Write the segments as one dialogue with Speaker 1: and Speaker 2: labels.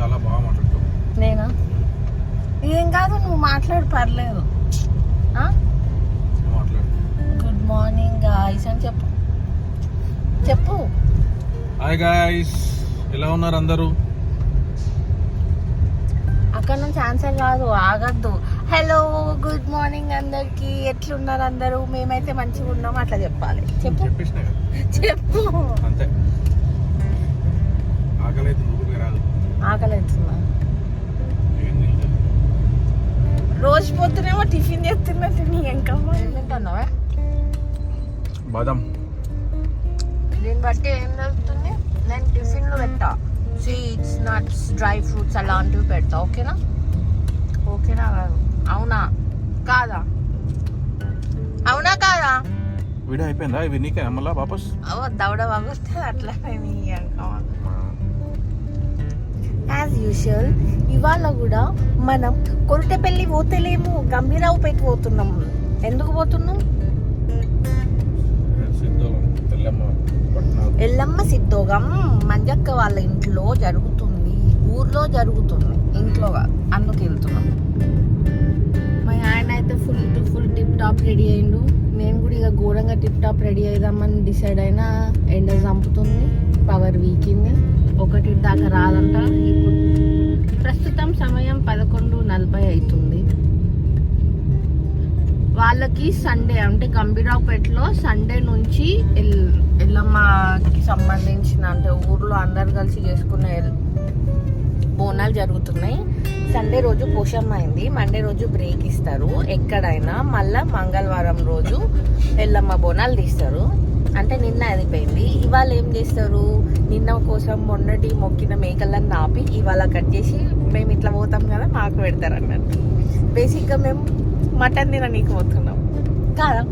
Speaker 1: చాలా బాగా మాట్లాడుతావు.
Speaker 2: నేనా? ఏం కాదు నువ్వు మాట్లాడు పర్లేదు. గుడ్ మార్నింగ్ గాయస్ అని చెప్పు. చెప్పు.
Speaker 1: హాయ్ గాయ్స్ ఎలా ఉన్నారు అందరూ?
Speaker 2: అక్కడ నుంచి ఆన్సర్ కాదు ఆగద్దు. హలో గుడ్ మార్నింగ్ అందరికి. ఎట్లున్నారు అందరూ? మేమైతే మంచిగా ఉన్నాం అట్లా చెప్పాలి. చెప్పు. చెప్పు.
Speaker 1: అంతే. ఆకలి
Speaker 2: ఆకలి అవుతుందా. రోజు పొద్దునేమో టిఫిన్ చేస్తున్నట్టు నీ ఎంకమ్మా తింటున్నావా?
Speaker 1: బాదం.
Speaker 2: దీన్ని బట్టి ఏం జరుగుతుంది నేను టిఫిన్లు పెట్టా. సీడ్స్ నట్స్ డ్రై ఫ్రూట్స్ అలాంటివి పెడతా ఓకేనా? ఓకేనా కాదు. అవునా? కాదా? అవునా కాదా?
Speaker 1: వీడియో అయిపోయిందా? ఇవి నీకే మళ్ళా వాపస్?
Speaker 2: అవో దవడ బాగొస్తే అట్లా యాజ్ యూజువల్ ఇవాళ కూడా మనం కొరటపల్లి పోతలేము గంభీరావుపేట పోతున్నాం. ఎందుకు పోతున్నాం? ఎల్లమ్మ సిద్ధోగం మంజక్క వాళ్ళ ఇంట్లో జరుగుతుంది ఊర్లో జరుగుతుంది ఇంట్లో అందుకు వెళ్తున్నాం. మా ఆయన అయితే full to full tip top ready అయిండు. నేను కూడా ఇక ఘోరంగా టిప్ టాప్ రెడీ అయిదామని డిసైడ్ అయినా ఎండ చంపుతుంది పవర్ వీకింది. ఒకటి దాకా రాదంట. ఇప్పుడు ప్రస్తుతం సమయం పదకొండు నలభై అవుతుంది వాళ్ళకి సండే అంటే గంభీరావుపేటలో సండే నుంచి ఎల్ ఎల్లమ్మకి సంబంధించిన అంటే ఊర్లో అందరు కలిసి చేసుకునే ఎల్- బోనాలు జరుగుతున్నాయి. సండే రోజు పోషమ్మ అయింది. మండే రోజు బ్రేక్ ఇస్తారు. ఎక్కడైనా మళ్ళా మంగళవారం రోజు ఎల్లమ్మ బోనాలు తీస్తారు. అంటే నిన్న అదిపోయింది ఇవాళ ఏం చేస్తారు? నిన్న కోసం మొన్నటి మొక్కిన మేకలను నాపి ఇవాళ కట్ చేసి మేము ఇట్లా పోతాం కదా మాకు పెడతారు అన్నట్టు. బేసిక్గా మేము మటన్ తిననీకి పోతున్నాం. కాదా?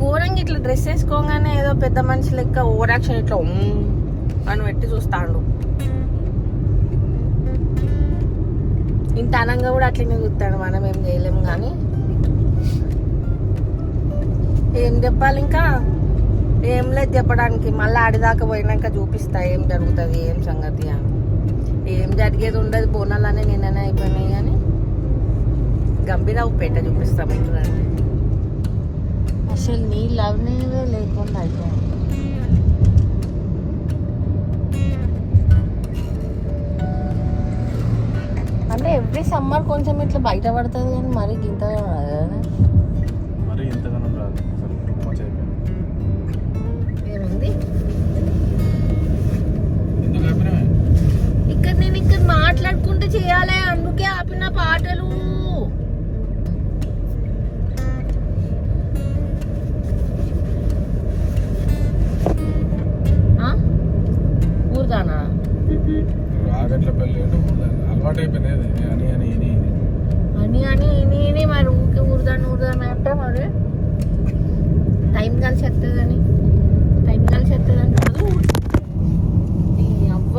Speaker 2: ఘోరంగా ఇట్లా డ్రెస్ వేసుకోగానే ఏదో పెద్ద మనిషి లెక్క ఓవర్ ఇట్లా అని పెట్టి చూస్తాడు. ఇంత అనంగా కూడా అట్లనే చూస్తాడు మనం ఏం చేయలేము కానీ. ఏం చెప్పాలి ఇంకా? ఏం లేదు చెప్పడానికి. మళ్ళీ ఆడిదాకా పోయినాక చూపిస్తా. ఏం జరుగుతుంది ఏం సంగతి అని. ఏం జరిగేది ఉండదు. బోనాలనే నిన్ననే అయిపోయినాయి కానీ గంభీరావు పేట చూపిస్తాం మీకు రండి అసలు నీళ్ళు అవనేవే లేకుండా అయిపోయింది. అంటే ఎవ్రీ సమ్మర్ కొంచెం ఇట్లా బయట పడుతుంది కానీ మరీ గింత మాట్లాడుకుంటూ చేయాలి అందుకే ఆపిన పాటలు? ఊరుదానా
Speaker 1: రాగట్ల పెళ్ళి అంటే అలవాటు అయిపోయింది అని అని ఇది ఇది.
Speaker 2: అని అని ఇని ఇని మరి ఊరికే ఊరుదాను ఊరుదాను అంటే మరి. టైం కలిసి వస్తుందని టైం కలిసి వస్తుందని అవ్వ.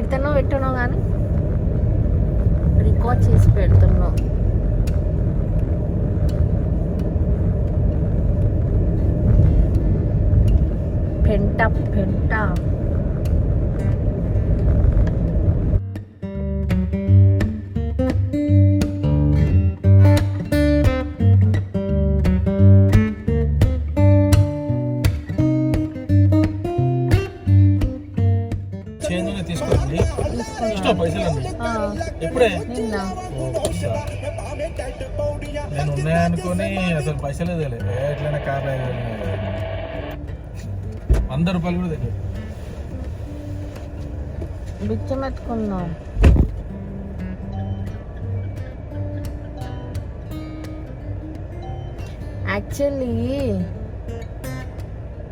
Speaker 2: పెడతానో పెట్టానో కానీ రికార్డ్ చేసి పెడుతున్నావు
Speaker 1: పెంటప్ సా. నేను ఉన్నాయనుకొని అసలు పైసలే తెలియదు ఎట్లయినా కార్ వంద రూపాయలు కూడా తెలియదు
Speaker 2: బిచ్చం ఎత్తుకున్నాం.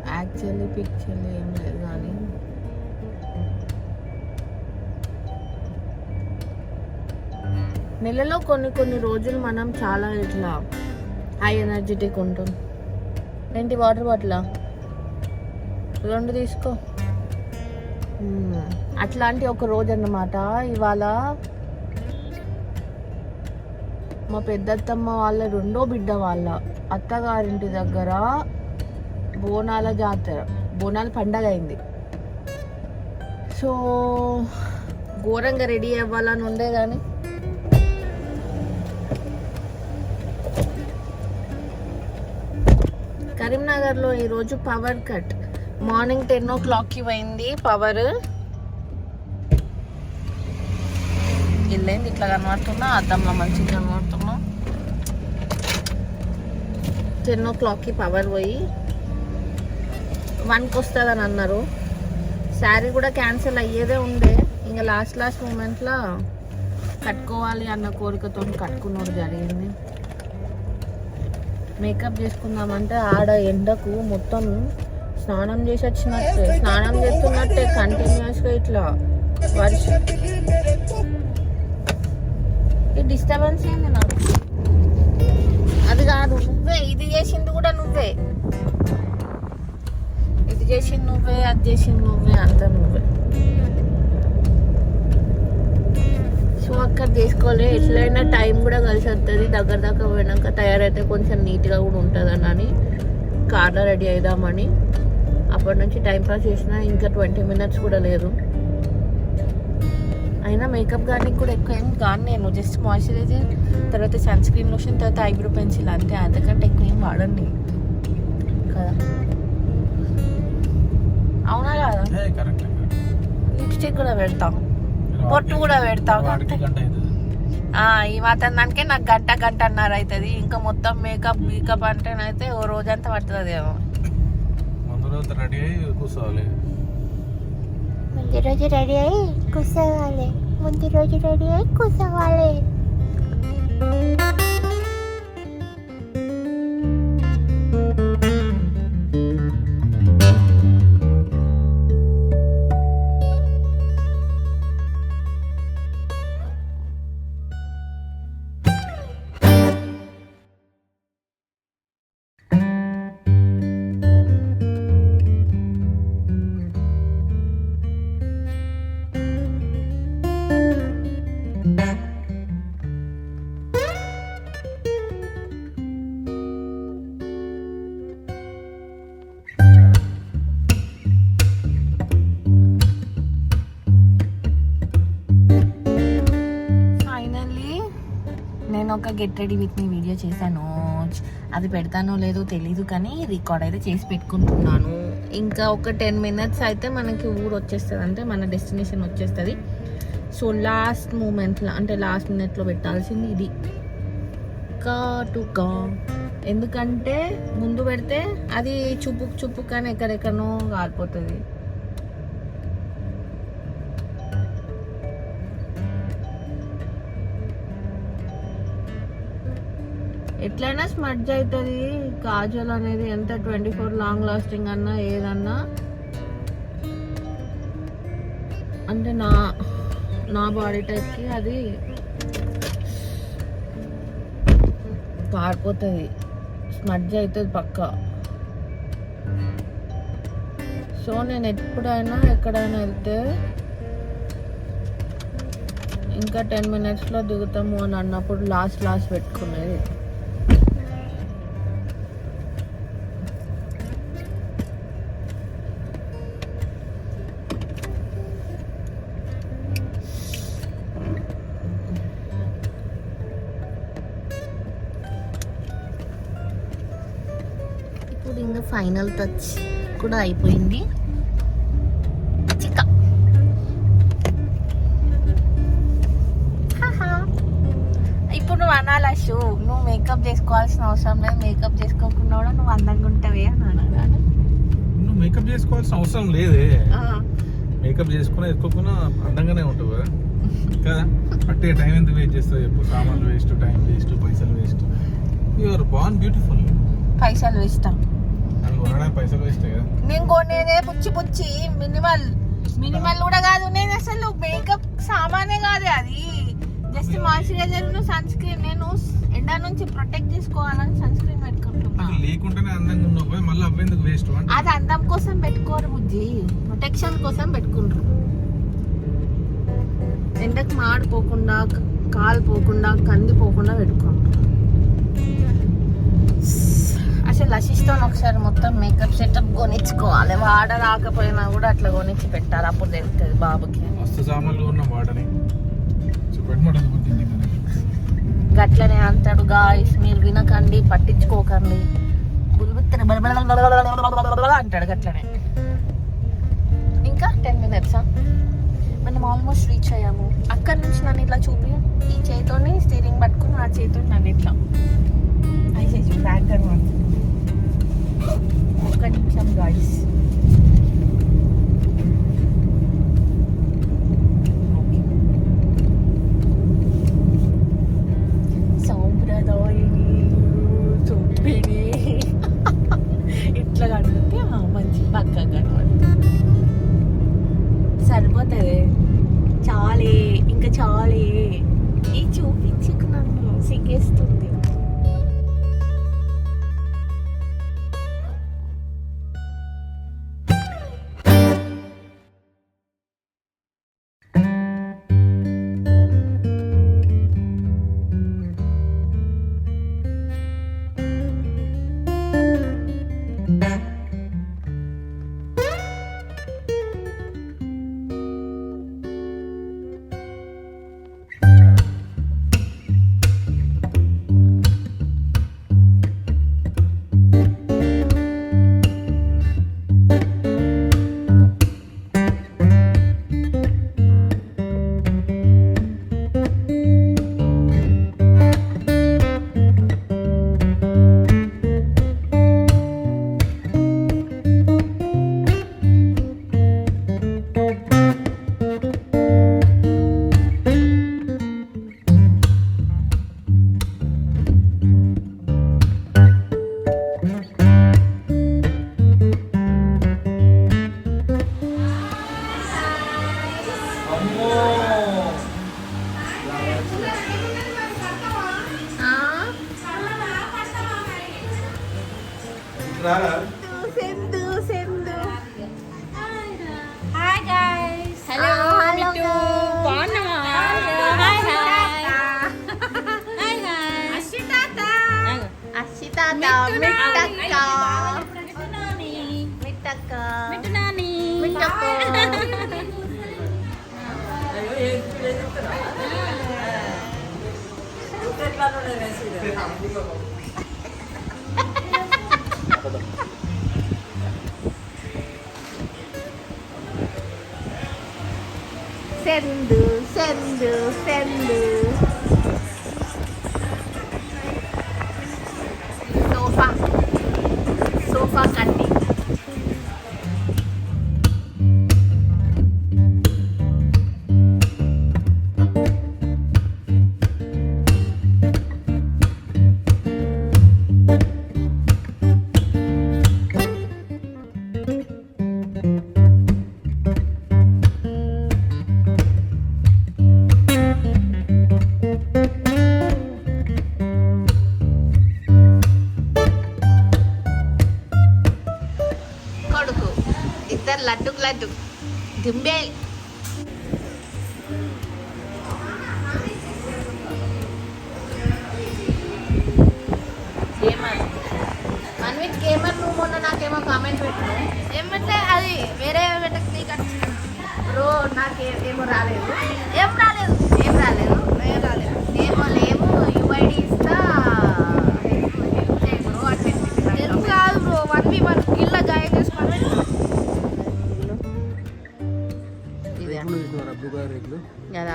Speaker 2: యాక్చువల్లీ పిక్చర్ ఏం లేదు కానీ నెలలో కొన్ని కొన్ని రోజులు మనం చాలా ఇట్లా హై ఎనర్జెటిక్ ఉంటుంది ఏంటి వాటర్ బాటిల్ రెండు తీసుకో. అట్లాంటి ఒక రోజు అన్నమాట. ఇవాళ మా పెద్దత్తమ్మ వాళ్ళ రెండో బిడ్డ వాళ్ళ అత్తగారింటి దగ్గర బోనాల జాతర బోనాల పండగ అయింది. సో ఘోరంగా రెడీ అవ్వాలని ఉండే కానీ కరీంనగర్లో ఈరోజు పవర్ కట్ మార్నింగ్ టెన్ ఓ క్లాక్కి పోయింది పవర్ వెళ్ళింది ఇట్లా కనబడుతున్నా అద్దంలో మంచిగా కనబడుతున్నా టెన్ ఓ క్లాక్కి పవర్ పోయి వన్కి వస్తుందని అన్నారు. శారీ కూడా క్యాన్సిల్ అయ్యేదే ఉండే. ఇంకా లాస్ట్ లాస్ట్ మూమెంట్లో కట్టుకోవాలి అన్న కోరికతో కట్టుకున్నది జరిగింది. మేకప్ చేసుకుందామంటే ఆడ ఎండకు మొత్తం స్నానం చేసి వచ్చినట్టే. స్నానం చేస్తున్నట్టే కంటిన్యూస్గా ఇట్లా వర్షం. ఈ డిస్టర్బెన్స్ ఏంది నాకు? అది కాదు నువ్వే ఇది చేసింది కూడా నువ్వే. ఇది చేసింది నువ్వే అది చేసింది నువ్వే అంతా నువ్వే సో అక్కడ చేసుకోలే ఎట్లయినా టైం కూడా కలిసి వస్తుంది దగ్గర దగ్గర పోయినాక తయారైతే కొంచెం నీట్గా కూడా ఉంటుంది అని కార్లో రెడీ అయిదామని. అప్పటి నుంచి టైం పాస్ చేసిన ఇంకా ట్వంటీ మినిట్స్ కూడా లేదు. అయినా మేకప్ కానీ కూడా ఎక్కువ ఏం కాను నేను జస్ట్ మాయిశ్చరైజర్ తర్వాత సన్ స్క్రీన్ లోషన్ తర్వాత ఐబ్రో పెన్సిల్ అంతే. అంతకంటే ఎక్కువ ఏం వాడండి కదా? అవునా కదా? లిప్స్టిక్ కూడా పెడతాం. పొట్టు కూడా పెడతాం. అంతే ఈ మాత్రం దానికే నాకు గంట గంటన్నర అవుతుంది ఇంకా మొత్తం మేకప్ మేకప్ అంటేనైతే ఓ రోజంతా పడుతుంది ఏమో
Speaker 1: ముందు రోజు రెడీ అయ్యి కూర్చోవాలి.
Speaker 3: ముందు రోజు రెడీ అయ్యి కూర్చోవాలి. ముందు రోజు రెడీ అయ్యి కూర్చోవాలి.
Speaker 2: Get ready with me video చేశాను. అది పెడతానో లేదో తెలీదు కానీ రికార్డ్ అయితే చేసి పెట్టుకుంటున్నాను. ఇంకా ఒక టెన్ మినిట్స్ అయితే మనకి ఊరు వచ్చేస్తుంది. అంటే మన డెస్టినేషన్ వచ్చేస్తుంది. సో లాస్ట్ మూమెంట్లో అంటే లాస్ట్ మినిట్లో పెట్టాల్సింది ఇది. కా టు కా. ఎందుకంటే ముందు పెడితే అది చుప్పుకు చుప్పు కానీ ఎక్కడెక్కడనో కాలిపోతుంది ఎట్లయినా స్మడ్జ్ అవుతుంది. కాజల్ అనేది ఎంత? ట్వంటీ ఫోర్ లాంగ్ లాస్టింగ్ అన్నా ఏదన్నా. అంటే నా నా బాడీ టైప్కి అది పారిపోతుంది. స్మడ్జ్ అవుతుంది పక్క. సో నేను ఎప్పుడైనా ఎక్కడైనా వెళ్తే ఇంకా టెన్ మినిట్స్లో దిగుతాము అని అన్నప్పుడు లాస్ట్ లాస్ట్ పెట్టుకునేది. ఫైనల్ టచ్ కూడా అయిపోయింది. చిక్క. ఇప్పుడు నువ్వు అనాలి అశు. నువ్వు మేకప్ చేసుకోవాల్సిన అవసరం లేదు. మేకప్ చేసుకోకుండా కూడా నువ్వు అందంగా ఉంటావే అని అనాలి
Speaker 1: నువ్వు మేకప్ చేసుకోవాల్సిన అవసరం లేదే. మేకప్ చేసుకున్నా ఎత్తుకోకుండా అందంగానే ఉంటావు కదా. అట్టే టైం ఎంత వేస్ట్ చేస్తావు చెప్పు. సామాన్లు వేస్ట్ టైం వేస్ట్ పైసలు waste
Speaker 2: you are
Speaker 1: born beautiful పైసలు ఇష్టం
Speaker 2: నేను కొనేదే పుచ్చి పుచ్చి మినిమల్. మినిమల్ కూడా కాదు నేను అసలు మేకప్ సామానే కాదు అది. జస్ట్ మాయిశ్చరైజర్ సన్ స్క్రీన్ నేను ఎండ నుంచి ప్రొటెక్ట్ చేసుకోవాలని సన్ స్క్రీన్ పెట్టుకుంటున్నా.
Speaker 1: అసలు లేకుంటేనే అందంగా ఉన్నావు కదా, మళ్ళీ అవ్వేందుకు వేస్ట్
Speaker 2: అది అందం కోసం పెట్టుకోరు బుజ్జి. ప్రొటెక్షన్ కోసం పెట్టుకుంటారు. ఎండకు మాడిపోకుండా క- కాలిపోకుండా కందిపోకుండా పెట్టుకుంటారు సెటప్ కొనిచ్చుకోవాలి. వాడ రాకపోయినా కూడా అట్లా కొనిచ్చి పెట్టాలి. అప్పుడు తెలుస్తుంది బాబుకి.
Speaker 1: సామాన్లు ఉన్న వాడని. కదా
Speaker 2: గట్లనే అంటాడు గాయస్ మీరు వినకండి పట్టించుకోకండి. బుల్బుత్తెన అంటాడు గట్లనే. ఇంకా టెన్ మినిట్స్ మనం ఆల్మోస్ట్ రీచ్ అయ్యాము. అక్కడి నుంచి నన్ను ఇట్లా చూపి ఈ చేతితోని స్టీరింగ్ పట్టుకుని ఆ చేతితో నన్ను ఇట్లా. ఐసేసి బ్యాక్ అనమాట సెందు సెందు
Speaker 4: హాయ్ గైస్
Speaker 2: హలో
Speaker 3: హలో
Speaker 4: బాగున్నావా హాయ్ హాయ్ హాయ్ హాయ్
Speaker 2: అశ్వితాత అశ్వితాత మిట్టక్క
Speaker 4: మిట్టునాని
Speaker 2: మిట్టక్క
Speaker 4: మిట్టునాని
Speaker 2: మిట్టక్క daw. Sendu, sendu, sendu. ఏమంటే అది వేరే నీకు బ్రో నాకు ఏమో రాలేదు. ఏం రాలేదు. ఏం రాలేదు? ఏం రాలేదు? ఏమో లేవు. యుఐడి ఇస్తా. బ్రో అంటే ఎందుకు కాదు బ్రో? వన్ వి వన్ గిల్లా జాయిన్ చేసుకోవాలి.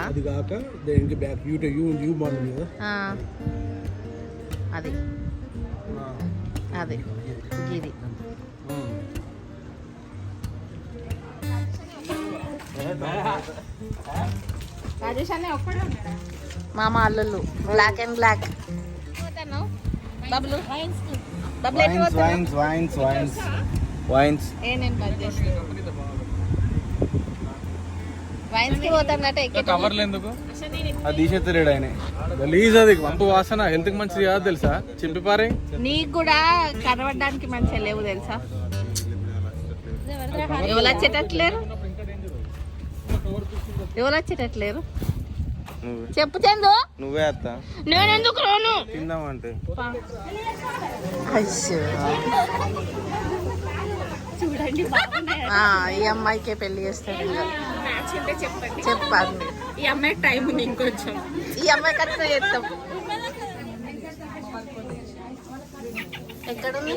Speaker 5: అది కాక దేనికి back you you you model కదా
Speaker 2: ఆ. అది. అది. ఇది. మామ అల్లుళ్ళు. Black and black Bablu. Bablu ఎటు
Speaker 5: wines wines wines wines
Speaker 6: wines
Speaker 2: ఏ నేను బంద్ చేసి వైన్స్కి పోతానట ఎక్కడ
Speaker 1: కవర్లు ఎందుకు?
Speaker 6: అది తీసేత్తలేడు ఆయన.
Speaker 1: గలీజ్ అది. వంపు వాసన. హెల్త్కి మంచిది కాదు తెలుసా? చింపి పారే
Speaker 2: నీకు కూడా కనబడడానికి మంచిగా లేవు తెలుసా? ఎవరు వచ్చేటట్లేరు? ఎవరు వచ్చేటట్లేరు? చెప్పు చందు.
Speaker 6: నువ్వే అత్త.
Speaker 2: నేను ఎందుకు రాను?
Speaker 6: తిందామంటే.
Speaker 2: చూడండి ఈ అమ్మాయికే పెళ్ళి చేస్తాడు. ఇంకా. చెప్పండి.
Speaker 4: ఈ అమ్మాయి టైం ఉంది ఇంకొంచెం.
Speaker 2: ఈ అమ్మాయి చేస్తాం ఎక్కడ ఉంది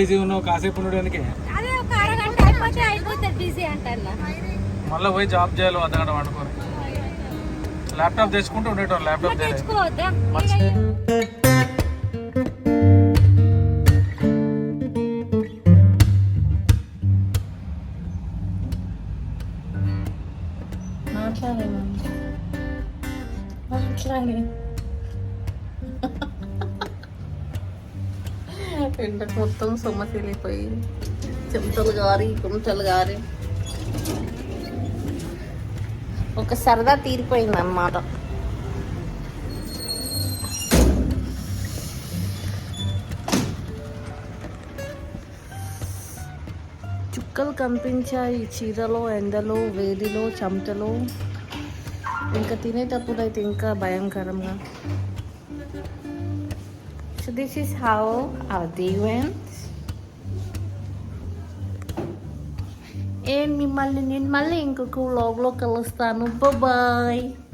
Speaker 1: బిజీ ఉన్నావు కాసేపు ఉండడానికి? మళ్ళీ పోయి జాబ్ చేయాలి అద్దగంట వండుకొని ల్యాప్టాప్ తెచ్చుకుంటూ ఉండేటోళ్ళు ల్యాప్టాప్
Speaker 4: తెచ్చుకోవద్దా?
Speaker 2: ఎండకు మొత్తం సొమ్మ వెళ్ళిపోయి చెమటలు గారి గుంటలు గారి. ఒక సరదా తీరిపోయింది అన్నమాట చుక్కలు కనిపించాయి చీరలో ఎండలో వేడిలో చెమటలో. ఇంకా తినేటప్పుడు అయితే ఇంకా భయంకరంగా. So this is how our day went. And mi malin in maling kukulog lo kalastanon. Bye-bye!